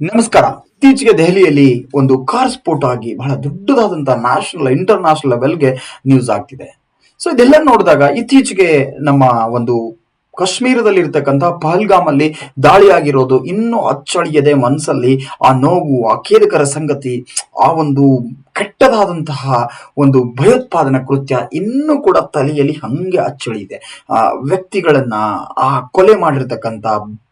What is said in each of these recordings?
ನಮಸ್ಕಾರ. ಇತ್ತೀಚೆಗೆ ದೆಹಲಿಯಲ್ಲಿ ಒಂದು ಕಾರ್ ಸ್ಫೋಟ ಆಗಿ ಬಹಳ ದೊಡ್ಡದಾದಂತಹ ನ್ಯಾಷನಲ್ ಇಂಟರ್ ನ್ಯಾಷನಲ್ ಲೆವೆಲ್ಗೆ ನ್ಯೂಸ್ ಆಗ್ತಿದೆ. ಸೊ ಇದೆಲ್ಲ ನೋಡಿದಾಗ ಇತ್ತೀಚೆಗೆ ನಮ್ಮ ಒಂದು ಕಾಶ್ಮೀರದಲ್ಲಿ ಪಹಲ್ಗಾಮಲ್ಲಿ ಪಹಲ್ಗಾಮ್ ಅಲ್ಲಿ ದಾಳಿ ಆಗಿರೋದು ಇನ್ನೂ ಅಚ್ಚಳಿಯದೆ ಮನಸ್ಸಲ್ಲಿ ಆ ನೋವು, ಆ ಖೇದಕರ ಸಂಗತಿ, ಆ ಒಂದು ಕೆಟ್ಟದಾದಂತಹ ಒಂದು ಭಯೋತ್ಪಾದನಾ ಕೃತ್ಯ ಇನ್ನೂ ಕೂಡ ತಲೆಯಲ್ಲಿ ಹಂಗೆ ಅಚ್ಚಳಿಯಿದೆ ಆ ವ್ಯಕ್ತಿಗಳನ್ನ, ಆ ಕೊಲೆ ಮಾಡಿರ್ತಕ್ಕಂಥ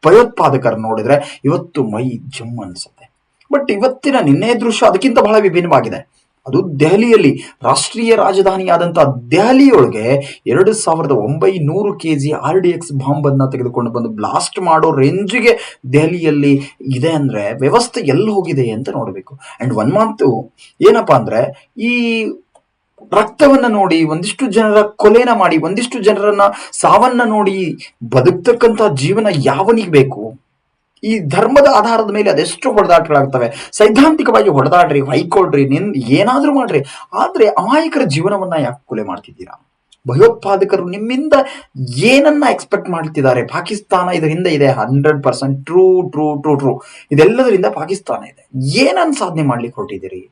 ಭಯೋತ್ಪಾದಕರ ನೋಡಿದ್ರೆ ಇವತ್ತು ಮೈ ಜಮ್ ಅನ್ಸುತ್ತೆ ಬಟ್ ಇವತ್ತಿನ ನಿನ್ನೆ ದೃಶ್ಯ ಅದಕ್ಕಿಂತ ಬಹಳ ವಿಭಿನ್ನವಾಗಿದೆ. ಅದು ದೆಹಲಿಯಲ್ಲಿ ರಾಷ್ಟ್ರೀಯ ರಾಜಧಾನಿಯಾದಂತಹ ದೆಹಲಿಯೊಳಗೆ ಎರಡು ಸಾವಿರದ ಒಂಬೈನೂರು K G R D X bomb ಅನ್ನ ತೆಗೆದುಕೊಂಡು ಬಂದು ಬ್ಲಾಸ್ಟ್ ಮಾಡೋ ರೇಂಜ್ಗೆ ದೆಹಲಿಯಲ್ಲಿ ಇದೆ ಅಂದ್ರೆ ವ್ಯವಸ್ಥೆ ಎಲ್ಲಿ ಹೋಗಿದೆ ಅಂತ ನೋಡಬೇಕು. ಅಂಡ್ ಒನ್ ಮಾತು ಏನಪ್ಪಾ ಅಂದ್ರೆ ಈ ರಕ್ತವನ್ನ ನೋಡಿ ಒಂದಿಷ್ಟು ಜನರ ಕೊಲೆನ ಮಾಡಿ ಒಂದಿಷ್ಟು ಜನರನ್ನ ಸಾವನ್ನ ನೋಡಿ ಬದುಕ್ತಕ್ಕಂತ ಜೀವನ ಯಾವನಿಗೆ ಬೇಕು? ಈ ಧರ್ಮದ ಆಧಾರದ ಮೇಲೆ ಅದೆಷ್ಟು ಹೊಡೆದಾಟಗಳಾಗ್ತವೆ. ಸೈದ್ಧಾಂತಿಕವಾಗಿ ಹೊಡೆದಾಡ್ರಿ, ಹೊಯ್ಕೊಳ್ರಿ, ನಿನ್ ಏನಾದ್ರೂ ಮಾಡ್ರಿ. ಆದ್ರೆ ಅಮಾಯಕರ ಜೀವನವನ್ನ ಯಾಕೆ ಕೊಲೆ ಮಾಡ್ತಿದ್ದೀರಾ? ಭಯೋತ್ಪಾದಕರು ನಿಮ್ಮಿಂದ ಏನನ್ನ ಎಕ್ಸ್ಪೆಕ್ಟ್ ಮಾಡ್ತಿದ್ದಾರೆ? ಪಾಕಿಸ್ತಾನ ಇದ್ರ ಹಿಂದೆ ಇದೆ hundred percent true true true true ಇದೆಲ್ಲದರಿಂದ Pakistan ಇದೆ. ಏನನ್ನ ಸಾಧನೆ ಮಾಡ್ಲಿಕ್ಕೆ ಹೊರಟಿದ್ದೀರಿ?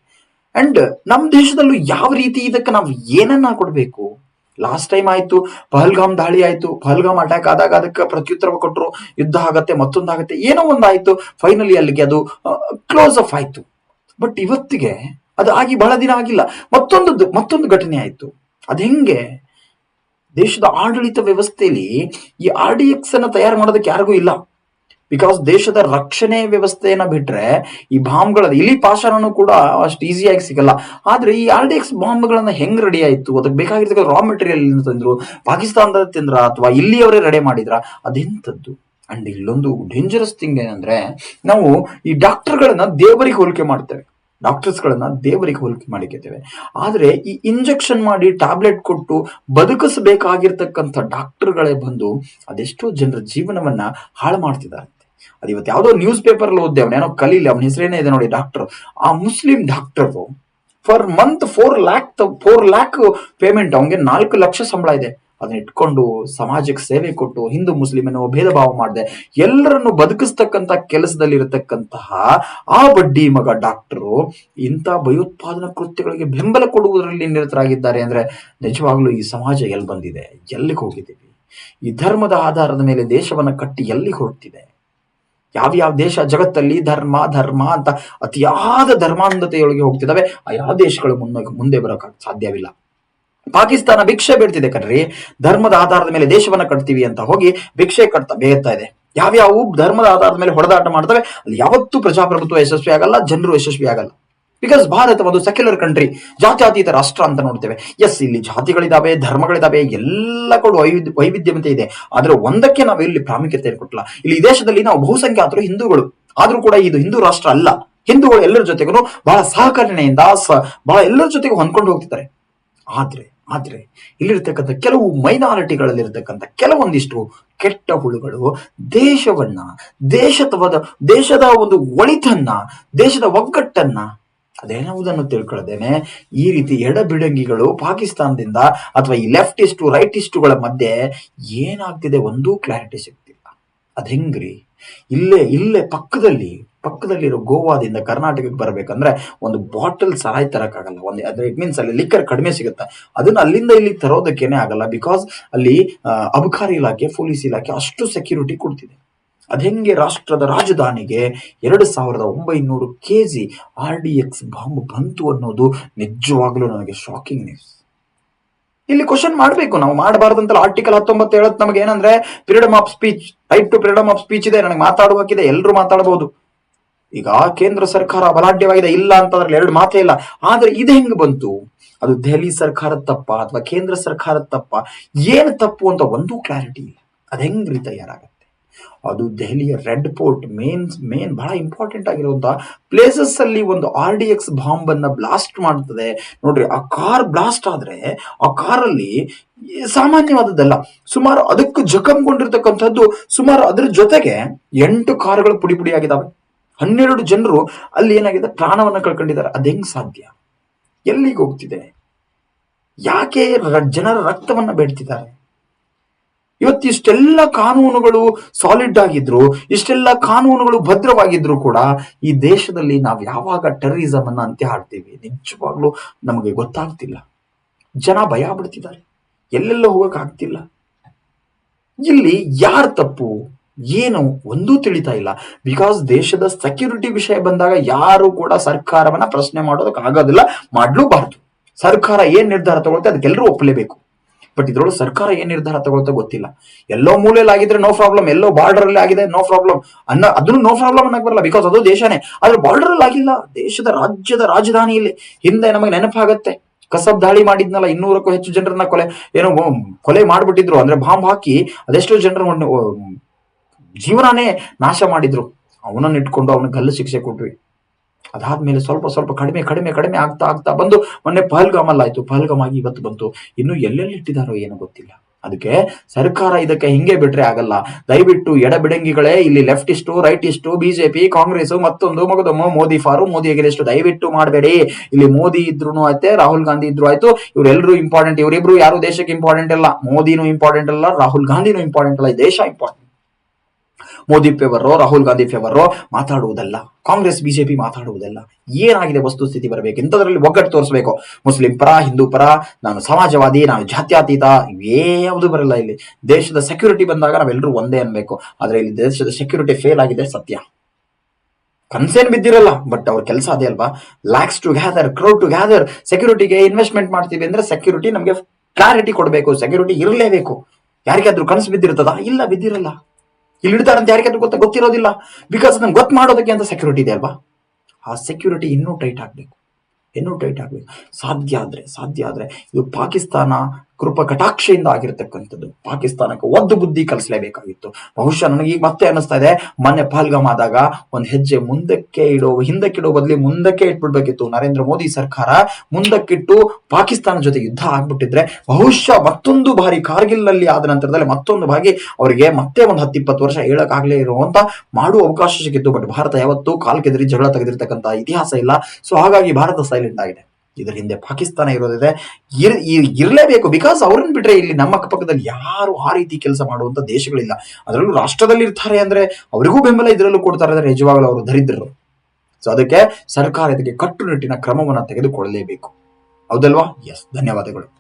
ಅಂಡ್ ನಮ್ಮ ದೇಶದಲ್ಲೂ ಯಾವ ರೀತಿ ಇದಕ್ಕೆ ನಾವು ಏನನ್ನ ಕೊಡಬೇಕು? ಲಾಸ್ಟ್ ಟೈಮ್ ಆಯ್ತು, ಪಹಲ್ಗಾಮ್ ದಾಳಿ ಆಯ್ತು, ಪಹಲ್ಗಾಮ್ ಅಟ್ಯಾಕ್ ಆದಾಗ ಅದಕ್ಕೆ ಪ್ರತ್ಯುತ್ತರ ಕೊಟ್ಟರು ಯುದ್ಧ ಆಗತ್ತೆ ಮತ್ತೊಂದಾಗತ್ತೆ ಏನೋ ಒಂದಾಯ್ತು ಫೈನಲಿ ಅಲ್ಲಿಗೆ ಅದು ಕ್ಲೋಸ್ ಅಪ್ ಆಯ್ತು. ಬಟ್ ಇವತ್ತಿಗೆ ಅದು ಆಗಿ ಬಹಳ ದಿನ ಆಗಿಲ್ಲ, ಮತ್ತೊಂದು ಮತ್ತೊಂದು ಘಟನೆ ಆಯ್ತು. ಅದು ಹೆಂಗೆ? ದೇಶದ ಆಡಳಿತ ವ್ಯವಸ್ಥೆಯಲ್ಲಿ ಈ ಆರ್ ಡಿ ಎಕ್ಸ್ ಅನ್ನ ತಯಾರು ಮಾಡೋದಕ್ಕೆ ಯಾರಿಗೂ ಇಲ್ಲ. ಬಿಕಾಸ್ ದೇಶದ ರಕ್ಷಣೆ ವ್ಯವಸ್ಥೆಯನ್ನ ಬಿಟ್ರೆ ಈ ಬಾಂಬ್ಗಳ ಇಲಿ ಪಾಷಾಣನು ಕೂಡ ಅಷ್ಟು ಈಸಿಯಾಗಿ ಸಿಗಲ್ಲ. ಆದ್ರೆ ಈ ಆರ್ ಡಿ ಎಕ್ಸ್ ಬಾಂಬ್ಗಳನ್ನ ಹೆಂಗ್ ರೆಡಿ ಆಯ್ತು? ಅದಕ್ಕೆ ಬೇಕಾಗಿರ್ತಕ್ಕ ರಾ ಮೆಟೀರಿಯಲ್ ತಂದ್ರು? ಪಾಕಿಸ್ತಾನದ ತಿಂದ್ರ ಅಥವಾ ಇಲ್ಲಿಯವರೇ ರೆಡಿ ಮಾಡಿದ್ರ? ಅದೆಂತದ್ದು ಅಂಡ್ ಇಲ್ಲೊಂದು ಡೇಂಜರಸ್ ಥಿಂಗ್ ಏನಂದ್ರೆ, ನಾವು ಈ ಡಾಕ್ಟರ್ಗಳನ್ನ ದೇವರಿಗೆ ಹೋಲಿಕೆ ಮಾಡ್ತೇವೆ. ಡಾಕ್ಟರ್ಸ್ಗಳನ್ನ ದೇವರಿಗೆ ಹೋಲಿಕೆ ಮಾಡಿದ್ದೇವೆ ಆದ್ರೆ ಈ ಇಂಜೆಕ್ಷನ್ ಮಾಡಿ ಟ್ಯಾಬ್ಲೆಟ್ ಕೊಟ್ಟು ಬದುಕಿಸಬೇಕಾಗಿರ್ತಕ್ಕಂಥ ಡಾಕ್ಟರ್ಗಳೇ ಬಂದು ಅದೆಷ್ಟೋ ಜನರ ಜೀವನವನ್ನ ಹಾಳು ಮಾಡ್ತಿದ್ದಾರೆ. ಅದು ಇವತ್ತು ಯಾವುದೋ ನ್ಯೂಸ್ ಪೇಪರ್ ಓದ್ದೆ ಅವನೇನೋ ಕಲೀಲಿ, ಅವನ ಹೆಸರೇನೇ ಇದೆ ನೋಡಿ ಡಾಕ್ಟರ್ ಆ Muslim doctor per month four lakh four lakh payment ಅವನಿಗೆ ನಾಲ್ಕು ಲಕ್ಷ ಸಂಬಳ ಇದೆ. ಅದನ್ನ ಇಟ್ಕೊಂಡು ಸಮಾಜಕ್ಕೆ ಸೇವೆ ಕೊಟ್ಟು ಹಿಂದೂ ಮುಸ್ಲಿಂ ಅನ್ನೋ ಭೇದ ಭಾವ ಮಾಡದೆ. ಎಲ್ಲರನ್ನು ಬದುಕಿಸ್ತಕ್ಕಂತ ಕೆಲಸದಲ್ಲಿ ಇರತಕ್ಕಂತಹ ಆ ಬಡ್ಡಿ ಮಗ ಡಾಕ್ಟರು ಇಂಥ ಭಯೋತ್ಪಾದನಾ ಕೃತ್ಯಗಳಿಗೆ ಬೆಂಬಲ ಕೊಡುವುದರಲ್ಲಿ ನಿರತರಾಗಿದ್ದಾರೆ ಅಂದ್ರೆ ನಿಜವಾಗ್ಲೂ ಈ ಸಮಾಜ ಎಲ್ಲಿ ಬಂದಿದೆ? ಎಲ್ಲಿಗೆ ಹೋಗಿದ್ದೀವಿ? ಈ ಧರ್ಮದ ಆಧಾರದ ಮೇಲೆ ದೇಶವನ್ನ ಕಟ್ಟಿ ಎಲ್ಲಿ ಹೊರಟಿದೆ ಯಾವ್ಯಾವ ದೇಶ ಜಗತ್ತಲ್ಲಿ ಧರ್ಮ ಧರ್ಮ ಅಂತ ಅತಿಯಾದ ಧರ್ಮಾಂಧತೆಯೊಳಗೆ ಹೋಗ್ತಿದಾವೆ, ಆ ಯಾವ ದೇಶಗಳು ಮುಂದೆ ಬರೋಕೆ ಸಾಧ್ಯವಿಲ್ಲ. ಪಾಕಿಸ್ತಾನ ಭಿಕ್ಷೆ ಬೀಳ್ತಿದೆ ಕಣ್ರಿ, ಧರ್ಮದ ಆಧಾರದ ಮೇಲೆ ದೇಶವನ್ನ ಕಟ್ತೀವಿ ಅಂತ ಹೋಗಿ ಭಿಕ್ಷೆ ಕಟ್ತಾ ಬೇಯ್ತಾ ಇದೆ. ಯಾವ್ಯಾವ ಧರ್ಮದ ಆಧಾರದ ಮೇಲೆ ಹೊಡೆದಾಟ ಮಾಡ್ತವೆ, ಅಲ್ಲಿ ಯಾವತ್ತೂ ಪ್ರಜಾಪ್ರಭುತ್ವ ಯಶಸ್ವಿ ಆಗಲ್ಲ ಜನರು ಯಶಸ್ವಿ ಆಗಲ್ಲ ಬಿಕಾಸ್ ಭಾರತ ಒಂದು ಸೆಕ್ಯುಲರ್ ಕಂಟ್ರಿ ಜಾತ್ಯಾತೀತ ರಾಷ್ಟ್ರ ಅಂತ ನೋಡ್ತೇವೆ. ಎಸ್ ಇಲ್ಲಿ ಜಾತಿಗಳಿದಾವೆ, ಧರ್ಮಗಳಿದಾವೆ, ಎಲ್ಲ ಕೂಡ ವೈವಿಧ್ಯ ವೈವಿಧ್ಯಮತೆ ಇದೆ. ಆದ್ರೆ ಒಂದಕ್ಕೆ ನಾವು ಇಲ್ಲಿ ಪ್ರಾಮುಖ್ಯತೆ ಕೊಟ್ಟಲ್ಲ. ಇಲ್ಲಿ ದೇಶದಲ್ಲಿ ನಾವು ಬಹುಸಂಖ್ಯಾತರು ಹಿಂದೂಗಳು. ಆದ್ರೂ ಕೂಡ ಇದು ಹಿಂದೂ ರಾಷ್ಟ್ರ ಅಲ್ಲ. ಹಿಂದೂಗಳು ಎಲ್ಲರ ಜೊತೆಗೂ ಬಹಳ ಸಹಕರಣೆಯಿಂದ ಬಹಳ ಎಲ್ಲರ ಜೊತೆಗೂ ಹೊಂದ್ಕೊಂಡು ಹೋಗ್ತಿದ್ದಾರೆ. ಆದ್ರೆ ಆದ್ರೆ, ಇಲ್ಲಿರ್ತಕ್ಕಂಥ ಕೆಲವು ಮೈನಾರಿಟಿಗಳಲ್ಲಿರ್ತಕ್ಕಂಥ ಕೆಲವೊಂದಿಷ್ಟು ಕೆಟ್ಟ ಹುಳುಗಳು, ದೇಶವನ್ನ, ದೇಶತ್ವದ, ದೇಶದ ಒಂದು ಒಳಿತನ್ನ, ದೇಶದ ಒಗ್ಗಟ್ಟನ್ನ ಅದೇನವುದನ್ನು ತಿಳ್ಕೊಳ್ಳದೇನೆ ಈ ರೀತಿ ಎಡಬಿಡಂಗಿಗಳು ಪಾಕಿಸ್ತಾನದಿಂದ ಅಥವಾ ಈ ಲೆಫ್ಟಿಸ್ಟು ರೈಟಿಸ್ಟುಗಳ ಮಧ್ಯೆ ಏನಾಗ್ತಿದೆ? ಒಂದೂ ಕ್ಲಾರಿಟಿ ಸಿಗ್ತಿಲ್ಲ. ಅದು ಹೆಂಗ್ರಿ? ಇಲ್ಲೇ ಇಲ್ಲೇ ಪಕ್ಕದಲ್ಲಿ, ಪಕ್ಕದಲ್ಲಿರೋ ಗೋವಾದಿಂದ ಕರ್ನಾಟಕಕ್ಕೆ ಬರಬೇಕಂದ್ರೆ ಒಂದು ಬಾಟಲ್ ಸರಾಯ್ ತರಕ್ಕಾಗಲ್ಲ. ಒಂದು ಅದ್ರ ಇಟ್ ಮೀನ್ಸ್ ಅಲ್ಲಿ ಲಿಕ್ಕರ್ ಕಡಿಮೆ ಸಿಗುತ್ತೆ. ಅದನ್ನ ಅಲ್ಲಿಂದ ಇಲ್ಲಿ ತರೋದಕ್ಕೇನೆ ಆಗಲ್ಲ ಬಿಕಾಸ್ ಅಲ್ಲಿ ಅಬಕಾರಿ ಇಲಾಖೆ, ಪೊಲೀಸ್ ಇಲಾಖೆ ಅಷ್ಟು ಸೆಕ್ಯೂರಿಟಿ ಕೊಡ್ತಿದೆ. ಅದೆಂಗೆ ರಾಷ್ಟ್ರದ ರಾಜಧಾನಿಗೆ ಎರಡು ಸಾವಿರದ ಒಂಬೈನೂರು K G R D X bomb ಬಂತು ಅನ್ನೋದು ನಿಜವಾಗ್ಲೂ ನನಗೆ ಶಾಕಿಂಗ್ ನ್ಯೂಸ್ ಇಲ್ಲಿ ಕ್ವಶನ್ ಮಾಡಬೇಕು. ನಾವು ಮಾಡಬಾರ್ದಂತಲ್ಲ ಆರ್ಟಿಕಲ್ ಹತ್ತೊಂಬತ್ತು ಹೇಳೋದು ನಮಗೆ ಏನಂದ್ರೆ freedom of speech right to freedom of speech ಇದೆ, ನನಗೆ ಮಾತಾಡುವ ಹಕ್ಕಿದೆ ಎಲ್ಲರೂ ಮಾತಾಡಬಹುದು ಈಗ ಕೇಂದ್ರ ಸರ್ಕಾರ ಬಲಾಢ್ಯವಾಗಿದೆ, ಇಲ್ಲ ಅಂತ ಅದ್ರಲ್ಲಿ ಎರಡು ಮಾತೇ ಇಲ್ಲ. ಆದ್ರೆ ಇದು ಹೆಂಗ್ ಬಂತು? ಅದು ದೆಹಲಿ ಸರ್ಕಾರದ ತಪ್ಪ ಅಥವಾ ಕೇಂದ್ರ ಸರ್ಕಾರದ ತಪ್ಪ? ಏನು ತಪ್ಪು ಅಂತ ಒಂದೂ ಕ್ಲಾರಿಟಿ ಇಲ್ಲ. ಅದು ಹೆಂಗ್ರಿ ತಯಾರಾಗತ್ತೆ ಅದು ದೆಹಲಿಯ ರೆಡ್ ಪೋರ್ಟ್ ಮೇನ್ ಮೇನ್ ಬಹಳ ಇಂಪಾರ್ಟೆಂಟ್ ಆಗಿರುವಂತಹ ಪ್ಲೇಸಸ್ ಅಲ್ಲಿ ಒಂದು ಆರ್ ಡಿ ಎಕ್ಸ್ ಬಾಂಬ್ ಅನ್ನ ಬ್ಲಾಸ್ಟ್ ಮಾಡ್ತದೆ. ನೋಡ್ರಿ, ಆ ಕಾರ್ ಬ್ಲಾಸ್ಟ್ ಆದ್ರೆ ಆ ಕಾರಲ್ಲಿ ಸಾಮಾನ್ಯವಾದದ್ದಲ್ಲ. ಸುಮಾರು ಅದಕ್ಕೆ ಜಖಂಗೊಂಡಿರ್ತಕ್ಕಂಥದ್ದು ಸುಮಾರು ಅದ್ರ ಜೊತೆಗೆ ಎಂಟು ಕಾರ್ಗಳು ಪುಡಿ ಪುಡಿ ಆಗಿದಾವೆ. ಹನ್ನೆರಡು ಜನರು ಅಲ್ಲಿ ಏನಾಗಿದೆ, ಪ್ರಾಣವನ್ನ ಕಳ್ಕೊಂಡಿದ್ದಾರೆ. ಅದು ಸಾಧ್ಯ? ಎಲ್ಲಿಗೆ ಹೋಗ್ತಿದೆ? ಯಾಕೆ ಜನರ ರಕ್ತವನ್ನ ಬೇಡ್ತಿದ್ದಾರೆ? ಇವತ್ತು ಇಷ್ಟೆಲ್ಲ ಕಾನೂನುಗಳು ಸಾಲಿಡ್ ಆಗಿದ್ರು, ಇಷ್ಟೆಲ್ಲ ಕಾನೂನುಗಳು ಭದ್ರವಾಗಿದ್ರು ಕೂಡ ಈ ದೇಶದಲ್ಲಿ ನಾವು ಯಾವಾಗ ಟೆರರಿಸಮ್ ಅನ್ನ ಅಂತ್ಯ ಹಾಡ್ತೀವಿ, ನಿಜವಾಗ್ಲೂ ನಮಗೆ ಗೊತ್ತಾಗ್ತಿಲ್ಲ. ಜನ ಭಯ ಬಿಡ್ತಿದ್ದಾರೆ ಎಲ್ಲೆಲ್ಲ ಹೋಗಕ್ಕಾಗ್ತಿಲ್ಲ ಇಲ್ಲಿ ಯಾರ ತಪ್ಪು, ಏನು ಒಂದೂ ತಿಳಿತಾ ಇಲ್ಲ. ಬಿಕಾಸ್ ದೇಶದ ಸೆಕ್ಯೂರಿಟಿ ವಿಷಯ ಬಂದಾಗ ಯಾರು ಕೂಡ ಸರ್ಕಾರವನ್ನ ಪ್ರಶ್ನೆ ಮಾಡೋದಕ್ಕೆ ಆಗೋದಿಲ್ಲ ಮಾಡ್ಲೂಬಾರ್ದು. ಸರ್ಕಾರ ಏನ್ ನಿರ್ಧಾರ ತಗೊಳುತ್ತೆ ಅದಕ್ಕೆಲ್ಲರೂ ಒಪ್ಪಲೇಬೇಕು ಬಟ್ ಇದ್ರೊಳಗೆ ಸರ್ಕಾರ ಏನ್ ನಿರ್ಧಾರ ತಗೊಳ್ತಾ ಗೊತ್ತಿಲ್ಲ. ಎಲ್ಲೋ ಮೂಲೆಯಲ್ಲಿ ಆಗಿದ್ರೆ ನೋ ಪ್ರಾಬ್ಲಮ್ ಎಲ್ಲೋ ಬಾರ್ಡರ್ ಅಲ್ಲಿ ಆಗಿದೆ ನೋ ಪ್ರಾಬ್ಲಮ್ ಅನ್ನ ಅದನ್ನು ನೋ ಪ್ರಾಬ್ಲಮ್ ಅನ್ನಕ್ ಬರಲ್ಲ ಬಿಕಾಸ್ ಅದು ದೇಶನೇ. ಆದ್ರೆ ಬಾರ್ಡರ್ ಅಲ್ಲಿ ಆಗಿಲ್ಲ. ದೇಶದ ರಾಜ್ಯದ ರಾಜಧಾನಿಯಲ್ಲಿ ಹಿಂದೆ ನಮಗೆ ನೆನಪಾಗತ್ತೆ. ಕಸಬ್ ದಾಳಿ ಮಾಡಿದ್ನಲ್ಲ, ಇನ್ನೂರಕ್ಕೂ ಹೆಚ್ಚು ಜನರನ್ನ ಕೊಲೆ, ಏನೋ ಕೊಲೆ ಮಾಡ್ಬಿಟ್ಟಿದ್ರು. ಅಂದ್ರೆ ಬಾಂಬ್ ಹಾಕಿ ಅದೆಷ್ಟೋ ಜನರ ಜೀವನಾನೇ ನಾಶ ಮಾಡಿದ್ರು. ಅವನನ್ನ ಇಟ್ಕೊಂಡು ಅವನಿಗೆ ಗಲ್ಲು ಶಿಕ್ಷೆ ಕೊಟ್ವಿ. ಅದಾದ್ಮೇಲೆ ಸ್ವಲ್ಪ ಸ್ವಲ್ಪ ಕಡಿಮೆ ಕಡಿಮೆ ಕಡಿಮೆ ಆಗ್ತಾ ಆಗ್ತಾ ಬಂದು ಮೊನ್ನೆ ಪಹಲ್ಗಾಮ್ ಅಲ್ಲ ಆಯ್ತು ಪಹಲ್ಗಾಮ್ ಆಗಿ ಇವತ್ತು ಬಂತು. ಇನ್ನು ಎಲ್ಲೆಲ್ಲಿ ಇಟ್ಟಿದಾರೋ ಏನೋ ಗೊತ್ತಿಲ್ಲ. ಅದಕ್ಕೆ ಸರ್ಕಾರ ಇದಕ್ಕೆ ಹಿಂಗೆ ಬಿಟ್ರೆ ಆಗಲ್ಲ. ದಯವಿಟ್ಟು ಎಡಬಿಡಂಗಿಗಳೇ, ಇಲ್ಲಿ ಲೆಫ್ಟಿಸ್ಟು ಇಷ್ಟು ರೈಟ್ ಇಷ್ಟು ಬಿಜೆಪಿ ಕಾಂಗ್ರೆಸ್ ಮತ್ತೊಂದು ಮಗದೊಮ್ಮೆ ಮೋದಿ ಫಾರು, ಮೋದಿ ಎಷ್ಟು ದಯವಿಟ್ಟು ಮಾಡಬೇಡಿ. ಇಲ್ಲಿ ಮೋದಿ ಇದ್ರು ಆಯ್ತೆ, ರಾಹುಲ್ ಗಾಂಧಿ ಇದ್ರು ಆಯ್ತು ಇವರೆಲ್ಲರೂ ಇಂಪಾರ್ಟೆಂಟ್ ಇವರಿಬ್ರು ಯಾರು ದೇಶಕ್ಕೆ ಇಂಪಾರ್ಟೆಂಟ್ ಅಲ್ಲ. ಮೋದಿನೂ ಇಂಪಾರ್ಟೆಂಟ್ ಅಲ್ಲ, ರಾಹುಲ್ ಗಾಂಧಿನೂ ಇಂಪಾರ್ಟೆಂಟ್ ಅಲ್ಲ. ದೇಶ ಇಂಪಾರ್ಟೆಂಟ್ ಮೋದಿ ಫೇವರೋ ರಾಹುಲ್ ಗಾಂಧಿ ಫೇವರೋ ಮಾತಾಡುವುದಲ್ಲ. ಕಾಂಗ್ರೆಸ್, ಬಿಜೆಪಿ ಮಾತಾಡುವುದಲ್ಲ. ಏನಾಗಿದೆ ವಸ್ತುಸ್ಥಿತಿ ಬರಬೇಕು? ಇಂಥದ್ರಲ್ಲಿ ಒಗ್ಗಟ್ಟು ತೋರಿಸಬೇಕು? ಮುಸ್ಲಿಂ ಪರ, ಹಿಂದೂ ಪರ, ನಾನು ಸಮಾಜವಾದಿ, ನಾನು ಜಾತ್ಯಾತೀತ ಯಾವುದು ಬರಲ್ಲ ಇಲ್ಲಿ. ದೇಶದ ಸೆಕ್ಯೂರಿಟಿ ಬಂದಾಗ ನಾವೆಲ್ಲರೂ ಒಂದೇ ಅನ್ಬೇಕು. ಆದ್ರೆ ಇಲ್ಲಿ ದೇಶದ ಸೆಕ್ಯೂರಿಟಿ ಫೇಲ್ ಆಗಿದೆ ಸತ್ಯ. ಕನ್ಸೇನ್ ಬಿದ್ದಿರಲ್ಲ ಬಟ್ ಅವ್ರ ಕೆಲಸ ಅದೇ ಅಲ್ವಾ? Lakhs to gather crowd to gather ಸೆಕ್ಯೂರಿಟಿಗೆ investment ಮಾಡ್ತೀವಿ ಅಂದ್ರೆ ಸೆಕ್ಯೂರಿಟಿ ನಮಗೆ ಕ್ಲಾರಿಟಿ ಕೊಡಬೇಕು ಸೆಕ್ಯೂರಿಟಿ ಇರಲೇಬೇಕು. ಯಾರಿಗಾದ್ರೂ ಕನಸು ಬಿದ್ದಿರ್ತದ? ಇಲ್ಲ, ಬಿದ್ದಿರಲ್ಲ. ಇಲ್ಲಿ ಇಡ್ತಾರಂತ ಯಾರಿಗಾದ್ರೂ ಗೊತ್ತ ಗೊತ್ತಿರೋದಿಲ್ಲ. ಬಿಕಾಸ್ ನಂಗೆ ಗೊತ್ತು ಮಾಡೋದಕ್ಕೆ ಅಂತ ಸೆಕ್ಯೂರಿಟಿ ಇದೆ ಅಲ್ವಾ? ಆ ಸೆಕ್ಯೂರಿಟಿ ಇನ್ನೂ ಟೈಟ್ ಆಗಬೇಕು. ಇನ್ನೂ ಟೈಟ್ ಆಗಬೇಕು. ಸಾಧ್ಯ ಆದ್ರೆ ಸಾಧ್ಯ ಆದ್ರೆ ಇದು ಪಾಕಿಸ್ತಾನ ಕೃಪ ಕಟಾಕ್ಷೆಯಿಂದ ಆಗಿರ್ತಕ್ಕಂಥದ್ದು. ಪಾಕಿಸ್ತಾನಕ್ಕೆ ಒದ್ದು ಬುದ್ಧಿ ಕಲಿಸಲೇಬೇಕಾಗಿತ್ತು. ಬಹುಶಃ ನನಗೆ ಈಗ ಮತ್ತೆ ಅನಿಸ್ತಾ ಇದೆ. ಮೊನ್ನೆ ಪಹಲ್ಗಾಮ್ ಆದಾಗ ಒಂದು ಹೆಜ್ಜೆ ಮುಂದಕ್ಕೆ ಇಡೋ ಹಿಂದಕ್ಕಿಡೋ ಬದಲಿ ಮುಂದಕ್ಕೆ ಇಟ್ಬಿಡ್ಬೇಕಿತ್ತು. ನರೇಂದ್ರ ಮೋದಿ ಸರ್ಕಾರ ಮುಂದಕ್ಕಿಟ್ಟು ಪಾಕಿಸ್ತಾನ ಜೊತೆ ಯುದ್ಧ ಆಗ್ಬಿಟ್ಟಿದ್ರೆ ಬಹುಶಃ ಮತ್ತೊಂದು ಬಾರಿ ಕಾರ್ಗಿಲ್ನಲ್ಲಿ ಆದ ನಂತರದಲ್ಲಿ ಮತ್ತೊಂದು ಬಾರಿ ಅವರಿಗೆ ಮತ್ತೆ ಒಂದು ಹತ್ತಿಪ್ಪತ್ತು ವರ್ಷ ಹೇಳಕ್ಕಾಗ್ಲೇ ಇರುವಂತ ಮಾಡುವ ಅವಕಾಶ ಸಿಕ್ಕಿತ್ತು. ಬಟ್ ಭಾರತ ಯಾವತ್ತೂ ಕಾಲ್ ಕೆದರಿ ಜಗಳ ತೆಗೆದಿರ್ತಕ್ಕಂಥ ಇತಿಹಾಸ ಇಲ್ಲ. ಸೊ ಹಾಗಾಗಿ ಭಾರತ ಸೈಲೆಂಟ್ ಆಗಿದೆ. ಇದರ ಹಿಂದೆ ಪಾಕಿಸ್ತಾನ ಇರೋದಿದೆ. ಇರ್ ಇರಲೇಬೇಕು ಬಿಕಾಸ್ ಅವ್ರನ್ನ ಬಿಟ್ರೆ ಇಲ್ಲಿ ನಮ್ಮ ಅಕ್ಕಪಕ್ಕದಲ್ಲಿ ಯಾರು ಆ ರೀತಿ ಕೆಲಸ ಮಾಡುವಂತ ದೇಶಗಳಿಲ್ಲ. ಅದರಲ್ಲೂ ರಾಷ್ಟ್ರದಲ್ಲಿ ಇರ್ತಾರೆ ಅಂದ್ರೆ ಅವರಿಗೂ ಬೆಂಬಲ ಇದರಲ್ಲೂ ಕೊಡ್ತಾರೆ ಅಂದ್ರೆ ನಿಜವಾಗಲೂ ಅವರು ದರಿದ್ರರು. ಸೊ ಅದಕ್ಕೆ ಸರ್ಕಾರ ಇದಕ್ಕೆ ಕಟ್ಟುನಿಟ್ಟಿನ ಕ್ರಮವನ್ನು ತೆಗೆದುಕೊಳ್ಳಲೇಬೇಕು. ಹೌದಲ್ವಾ? ಎಸ್ ಧನ್ಯವಾದಗಳು.